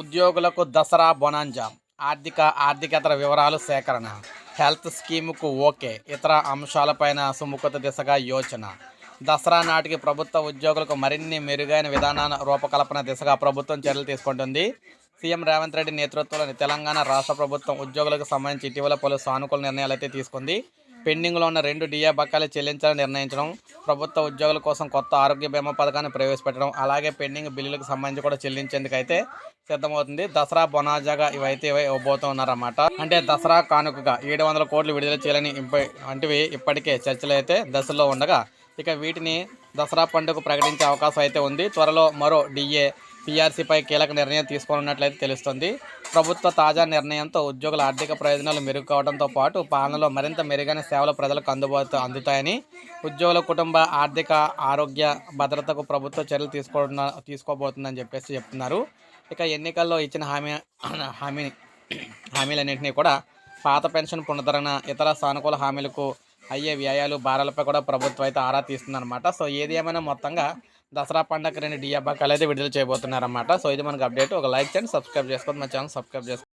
ఉద్యోగులకు దసరా బొనాంజా ఆర్థిక ఆర్థికేతర వివరాలు సేకరణ హెల్త్ స్కీముకు ఓకే ఇతర అంశాలపైన సుముఖత దిశగా యోచన. దసరా నాటికి ప్రభుత్వ ఉద్యోగులకు మరిన్ని మెరుగైన విధానాల రూపకల్పన దిశగా ప్రభుత్వం చర్యలు తీసుకుంటుంది. సీఎం రేవంత్ రెడ్డి నేతృత్వంలోని తెలంగాణ రాష్ట్ర ప్రభుత్వం ఉద్యోగులకు సంబంధించి ఇటీవల పలు సానుకూల నిర్ణయాలు అయితే తీసుకుంది. పెండింగ్లో ఉన్న రెండు డిఏ బకాయిలు చెల్లించాలని నిర్ణయించడం ప్రభుత్వ ఉద్యోగుల కోసం కొత్త ఆరోగ్య బీమా పథకాన్ని ప్రవేశపెట్టడం అలాగే పెండింగ్ బిల్లులకు సంబంధించి కూడా చెల్లించేందుకు అయితే సిద్ధమవుతుంది. దసరా బొనాజాగా ఇవైతే ఇవ్వబోతున్నారన్నమాట అంటే దసరా కానుకగా ఏడు వందల కోట్లు విడుదల చేయాలని వంటివి ఇప్పటికే చర్చలు అయితే దశలో ఉండగా ఇక వీటిని దసరా పండుగ ప్రకటించే అవకాశం అయితే ఉంది. త్వరలో మరో డిఏ పీఆర్సీపై కీలక నిర్ణయం తీసుకోనున్నట్లయితే తెలుస్తుంది. ప్రభుత్వ తాజా నిర్ణయంతో ఉద్యోగుల ఆర్థిక ప్రయోజనాలు మెరుగుకోవడంతో పాటు పాలనలో మరింత మెరుగైన సేవలు ప్రజలకు అందుబాటు అందుతాయని ఉద్యోగుల కుటుంబ ఆర్థిక ఆరోగ్య భద్రతకు ప్రభుత్వ చర్యలు తీసుకోవడం తీసుకోబోతుందని చెప్పేసి చెప్తున్నారు. ఇక ఎన్నికల్లో ఇచ్చిన హామీ హామీ హామీలన్నింటినీ కూడా పాత పెన్షన్ పునరుద్ధరణ ఇతర సానుకూల హామీలకు అయ్యే వ్యయాలు భారాలపై కూడా ప్రభుత్వం అయితే ఆరా తీస్తుందన్నమాట. సో ఏది ఏమైనా మొత్తంగా దసరా పండగ రెండు డియా బకాలు అయితే విడుదల చేయబోతున్నారన్నమాట. సో ఇది మనకు అప్డేట్. ఒక లైక్ చేయండి సబ్స్క్రైబ్ చేసుకోండి మా ఛానల్ సబ్స్క్రైబ్ చేసుకోండి.